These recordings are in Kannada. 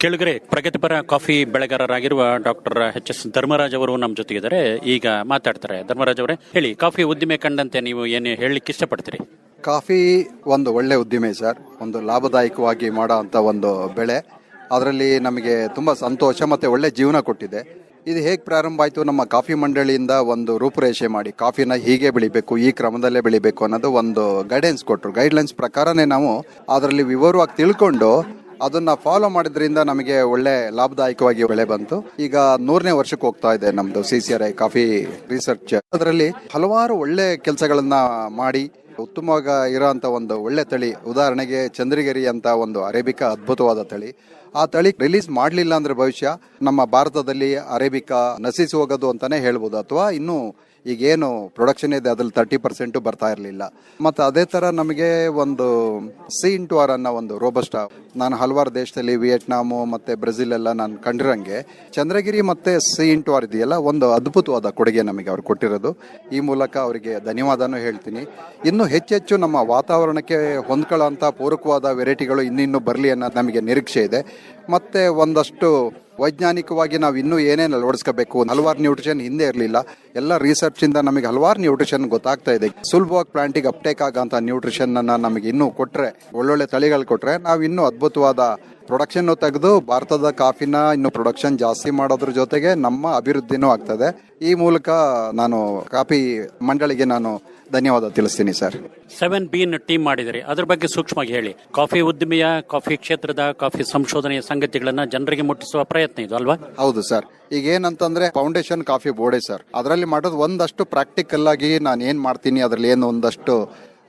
ಕೆಳಗರೆ, ಪ್ರಗತಿಪರ ಕಾಫಿ ಬೆಳೆಗಾರರಾಗಿರುವ ಡಾಕ್ಟರ್ ಎಚ್. ಎಸ್. ಧರ್ಮರಾಜ್ ಅವರು ನಮ್ಮ ಜೊತೆಗಿದ್ದಾರೆ. ಈಗ ಮಾತಾಡ್ತಾರೆ. ಧರ್ಮರಾಜ್ ಅವರೇ, ಹೇಳಿ, ಕಾಫಿ ಉದ್ದಿಮೆ ಕಂಡಂತೆ ನೀವು ಏನು ಹೇಳಲಿಕ್ಕೆ ಇಷ್ಟಪಡ್ತೀರಿ? ಕಾಫಿ ಒಂದು ಒಳ್ಳೆ ಉದ್ದಿಮೆ ಸರ್. ಒಂದು ಲಾಭದಾಯಕವಾಗಿ ಮಾಡೋ ಅಂಥ ಒಂದು ಬೆಳೆ. ಅದರಲ್ಲಿ ನಮಗೆ ತುಂಬ ಸಂತೋಷ ಮತ್ತು ಒಳ್ಳೆ ಜೀವನ ಕೊಟ್ಟಿದೆ. ಇದು ಹೇಗೆ ಪ್ರಾರಂಭ ಆಯಿತು? ನಮ್ಮ ಕಾಫಿ ಮಂಡಳಿಯಿಂದ ಒಂದು ರೂಪುರೇಷೆ ಮಾಡಿ ಕಾಫಿನ ಹೀಗೆ ಬೆಳಿಬೇಕು, ಈ ಕ್ರಮದಲ್ಲೇ ಬೆಳಿಬೇಕು ಅನ್ನೋದು ಒಂದು ಗೈಡೆನ್ಸ್ ಕೊಟ್ಟರು ಗೈಡ್ಲೈನ್ಸ್ ಪ್ರಕಾರನೇ ನಾವು ಅದರಲ್ಲಿ ವಿವರವಾಗಿ ತಿಳ್ಕೊಂಡು ಅದನ್ನ ಫಾಲೋ ಮಾಡಿದ್ರಿಂದ ನಮಗೆ ಒಳ್ಳೆ ಲಾಭದಾಯಕವಾಗಿ ಬೆಳೆ ಬಂತು. ಈಗ ನೂರನೇ ವರ್ಷಕ್ಕೆ ಹೋಗ್ತಾ ಇದೆ ನಮ್ದು C C R I coffee research ಅದರಲ್ಲಿ ಹಲವಾರು ಒಳ್ಳೆ ಕೆಲಸಗಳನ್ನ ಮಾಡಿ, ಉತ್ತಮವಾಗಿ ಇರೋಂಥ ಒಂದು ಒಳ್ಳೆ ತಳಿ, ಉದಾಹರಣೆಗೆ ಚಂದ್ರಗಿರಿ ಅಂತ ಒಂದು ಅರೇಬಿಕಾ ಅದ್ಭುತವಾದ ತಳಿ. ಆ ತಳಿ ರಿಲೀಸ್ ಮಾಡಲಿಲ್ಲ ಅಂದ್ರೆ ಭವಿಷ್ಯ, ನಮ್ಮ ಭಾರತದಲ್ಲಿ ಅರೇಬಿಕಾ ನಶಿಸಿ ಹೋಗೋದು ಅಂತಾನೆ ಹೇಳ್ಬೋದು. ಅಥವಾ ಇನ್ನೂ ಈಗೇನು ಪ್ರೊಡಕ್ಷನ್ ಇದೆ, ಅದ್ರಲ್ಲಿ ತರ್ಟಿ ಪರ್ಸೆಂಟು ಬರ್ತಾ ಇರಲಿಲ್ಲ. ಮತ್ತು ಅದೇ ಥರ ನಮಗೆ ಒಂದು ಸಿ ಇಂಟು ಆರ್ ಅನ್ನೋ ಒಂದು ರೋಬಸ್ಟ ನಾನು ಹಲವಾರು ದೇಶದಲ್ಲಿ ವಿಯೆಟ್ನಾಮು ಮತ್ತು ಬ್ರೆಜಿಲ್ ಎಲ್ಲ ನಾನು ಕಂಡಿರಂಗೆ, ಚಂದ್ರಗಿರಿ ಮತ್ತು ಸಿ ಇಂಟು ಆರ್ ಇದೆಯಲ್ಲ, ಒಂದು ಅದ್ಭುತವಾದ ಕೊಡುಗೆ ನಮಗೆ ಅವ್ರು ಕೊಟ್ಟಿರೋದು. ಈ ಮೂಲಕ ಅವರಿಗೆ ಧನ್ಯವಾದನೂ ಹೇಳ್ತೀನಿ. ಇನ್ನೂ ಹೆಚ್ಚೆಚ್ಚು ನಮ್ಮ ವಾತಾವರಣಕ್ಕೆ ಹೊಂದ್ಕೊಳ್ಳೋಂಥ ಪೂರಕವಾದ ವೆರೈಟಿಗಳು ಇನ್ನಿನ್ನೂ ಬರಲಿ ಅನ್ನೋದು ನಮಗೆ ನಿರೀಕ್ಷೆ ಇದೆ. ಮತ್ತು ಒಂದಷ್ಟು ವೈಜ್ಞಾನಿಕವಾಗಿ ನಾವು ಇನ್ನೂ ಏನೇನು ಅಳವಡಿಸ್ಕೋಬೇಕು? ಹಲವಾರು ನ್ಯೂಟ್ರಿಷನ್ ಹಿಂದೆ ಇರಲಿಲ್ಲ. ಎಲ್ಲ ರಿಸರ್ಚ್ ಇಂದ ನಮಗೆ ಹಲವಾರು ನ್ಯೂಟ್ರಿಷನ್ ಗೊತ್ತಾಗ್ತಾ ಇದೆ. ಸುಲಭವಾಗಿ ಪ್ಲಾಂಟಿಗೆ ಅಪ್ಟೇಕ್ ಆಗಂತ ನ್ಯೂಟ್ರಿಷನ್ ಅನ್ನ ನಮಗೆ ಇನ್ನೂ ಕೊಟ್ರೆ, ಒಳ್ಳೊಳ್ಳೆ ತಳಿಗಳು ಕೊಟ್ರೆ ನಾವು ಇನ್ನೂ ಅದ್ಭುತವಾದ ಪ್ರೊಡಕ್ಷನ್ ತೆಗೆದು, ಭಾರತದ ಕಾಫಿನ ಇನ್ನು ಪ್ರೊಡಕ್ಷನ್ ಜಾಸ್ತಿ ಮಾಡೋದ್ರ ಜೊತೆಗೆ ನಮ್ಮ ಅಭಿವೃದ್ಧಿನೂ ಆಗ್ತದೆ. ಈ ಮೂಲಕ ನಾನು ಕಾಫಿ ಮಂಡಳಿಗೆ ನಾನು ಧನ್ಯವಾದ ತಿಳಿಸ್ತೀನಿ ಸರ್. ಸೆವೆನ್ ಬೀನ್ ಟೀಮ್ ಮಾಡಿದಿರಿ ಅದ್ರ ಬಗ್ಗೆ ಸೂಕ್ಷ್ಮವಾಗಿ ಹೇಳಿ. ಕಾಫಿ ಉದ್ದಿಮೆಯ ಕಾಫಿ ಕ್ಷೇತ್ರದ ಕಾಫಿ ಸಂಶೋಧನೆಯ ಸಂಗತಿಗಳನ್ನ ಜನರಿಗೆ ಮುಟ್ಟಿಸುವ ಪ್ರಯತ್ನ ಇದು ಅಲ್ವಾ? ಹೌದು ಸರ್. ಈಗ ಏನಂತಂದ್ರೆ ಫೌಂಡೇಶನ್ ಕಾಫಿ ಬೋರ್ಡೆ ಸರ್. ಅದರಲ್ಲಿ ಮಾಡೋದು ಒಂದಷ್ಟು ಪ್ರಾಕ್ಟಿಕಲ್ ಆಗಿ ನಾನು ಏನ್ ಮಾಡ್ತೀನಿ ಅದರಲ್ಲಿ ಏನು ಒಂದಷ್ಟು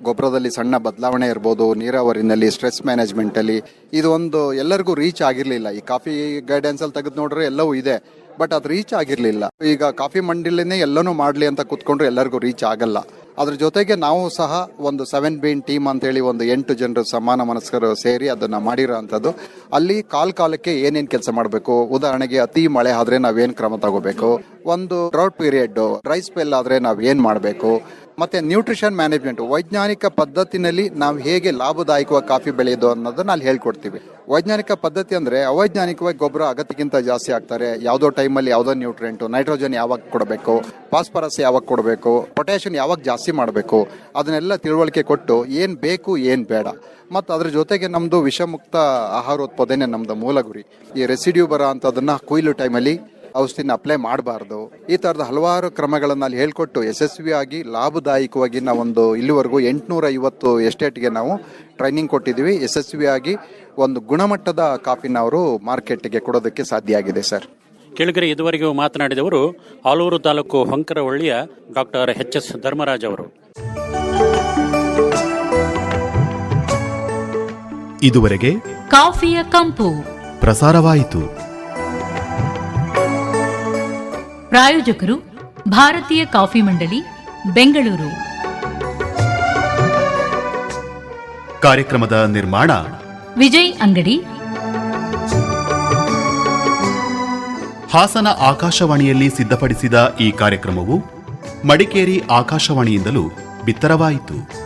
ಗೊಬ್ಬರದಲ್ಲಿ ಸಣ್ಣ ಬದಲಾವಣೆ ಇರ್ಬೋದು ನೀರಾವರಿನಲ್ಲಿ ಸ್ಟ್ರೆಸ್ ಮ್ಯಾನೇಜ್ಮೆಂಟ್ ಅಲ್ಲಿ ಇದು ಒಂದು ಎಲ್ಲರಿಗೂ ರೀಚ್ ಆಗಿರ್ಲಿಲ್ಲ. ಈ ಕಾಫಿ ಗೈಡೆನ್ಸ್ ಅಲ್ಲಿ ತೆಗೆದು ನೋಡ್ರೆ ಎಲ್ಲವೂ ಇದೆ ಬಟ್ ಅದು ರೀಚ್ ಆಗಿರ್ಲಿಲ್ಲ. ಈಗ ಕಾಫಿ ಮಂಡಿಲೇನೆ ಎಲ್ಲನೂ ಮಾಡ್ಲಿ ಅಂತ ಕೂತ್ಕೊಂಡ್ರೆ ಎಲ್ಲರಿಗೂ ರೀಚ್ ಆಗಲ್ಲ. ಅದ್ರ ಜೊತೆಗೆ ನಾವು ಸಹ ಒಂದು ಸೆವೆನ್ ಬೀನ್ ಟೀಮ್ ಅಂತೇಳಿ ಒಂದು ಎಂಟು ಜನರು ಸಮಾನ ಮನಸ್ಕರು ಸೇರಿ ಅದನ್ನ ಮಾಡಿರೋ ಅಂಥದ್ದು ಅಲ್ಲಿ ಕಾಲ್ ಕಾಲಕ್ಕೆ ಏನೇನು ಕೆಲಸ ಮಾಡಬೇಕು? ಉದಾಹರಣೆಗೆ ಅತಿ ಮಳೆ ಆದ್ರೆ ನಾವೇನು ಕ್ರಮ ತಗೋಬೇಕು? ಒಂದು ಡ್ರೌಟ್ ಪೀರಿಯಡ್ ರೈಸ್ ಸ್ಪೆಲ್ ಆದ್ರೆ ನಾವು ಏನು ಮಾಡಬೇಕು? ಮತ್ತೆ ನ್ಯೂಟ್ರಿಷನ್ ಮ್ಯಾನೇಜ್ಮೆಂಟ್, ವೈಜ್ಞಾನಿಕ ಪದ್ಧತಿನಲ್ಲಿ ನಾವು ಹೇಗೆ ಲಾಭದಾಯಕವಾಗಿ ಕಾಫಿ ಬೆಳೆಯೋದು ಅನ್ನೋದನ್ನ ಅಲ್ಲಿ ಹೇಳ್ಕೊಡ್ತೀವಿ. ವೈಜ್ಞಾನಿಕ ಪದ್ಧತಿ ಅಂದ್ರೆ ಅವೈಜ್ಞಾನಿಕವಾಗಿ ಗೊಬ್ಬರ ಅಗತ್ಯಕ್ಕಿಂತ ಜಾಸ್ತಿ ಆಗ್ತಾರೆ. ಯಾವುದೋ ಟೈಮಲ್ಲಿ ಯಾವುದೋ ನ್ಯೂಟ್ರೆಂಟ್ ನೈಟ್ರೋಜನ್ ಯಾವಾಗ ಕೊಡಬೇಕು ಫಾಸ್ಫರಸ್ ಯಾವಾಗ ಕೊಡಬೇಕು ಪೊಟ್ಯಾಷಿಯಂ ಯಾವಾಗ ಜಾಸ್ತಿ ಮಾಡಬೇಕು, ಅದನ್ನೆಲ್ಲ ತಿಳುವಳಿಕೆ ಕೊಟ್ಟು ಏನು ಬೇಕು ಏನು ಬೇಡ. ಮತ್ತು ಅದರ ಜೊತೆಗೆ ನಮ್ಮದು ವಿಷಮುಕ್ತ ಆಹಾರೋತ್ಪಾದನೆ ನಮ್ಮದು ಮೂಲ ಗುರಿ ಈ ರೆಸಿಡ್ಯೂ ಬರೋ ಅಂಥದ್ದನ್ನು ಕೊಯ್ಲು ಟೈಮಲ್ಲಿ ಔಷಧಿನ ಅಪ್ಲೈ ಮಾಡಬಾರ್ದು. ಈ ಥರದ ಹಲವಾರು ಕ್ರಮಗಳನ್ನು ಅಲ್ಲಿ ಹೇಳ್ಕೊಟ್ಟು ಯಶಸ್ವಿಯಾಗಿ ಲಾಭದಾಯಕವಾಗಿ ನಾವೊಂದು ಇಲ್ಲಿವರೆಗೂ ಎಂಟುನೂರ ಐವತ್ತು ಎಸ್ಟೇಟ್ಗೆ ನಾವು ಟ್ರೈನಿಂಗ್ ಕೊಟ್ಟಿದ್ದೀವಿ. ಯಶಸ್ವಿಯಾಗಿ ಒಂದು ಗುಣಮಟ್ಟದ ಕಾಫಿನ ಅವರು ಮಾರ್ಕೆಟ್ಗೆ ಕೊಡೋದಕ್ಕೆ ಸಾಧ್ಯ ಆಗಿದೆ ಸರ್. ಕೆಳಗರೆ ಇದುವರೆಗೂ ಮಾತನಾಡಿದವರು ಆಲೂರು ತಾಲೂಕು ಹೊಂಕರವಳ್ಳಿಯ ಡಾಕ್ಟರ್ ಎಚ್ ಎಸ್ ಧರ್ಮರಾಜ್ ಅವರು. ಇದುವರೆಗೆ ಕಾಫಿಯ ಕಂಪು. ಪ್ರಸಾರವಾಯಿತು. ಪ್ರಾಯೋಜಕರು ಭಾರತೀಯ ಕಾಫಿ ಮಂಡಳಿ ಬೆಂಗಳೂರು. ಕಾರ್ಯಕ್ರಮದ ನಿರ್ಮಾಣ ವಿಜಯ್ ಅಂಗಡಿ. ಹಾಸನ ಆಕಾಶವಾಣಿಯಲ್ಲಿ ಸಿದ್ಧಪಡಿಸಿದ ಈ ಕಾರ್ಯಕ್ರಮವು ಮಡಿಕೇರಿ ಆಕಾಶವಾಣಿಯಿಂದಲೂ ಬಿತ್ತರವಾಯಿತು.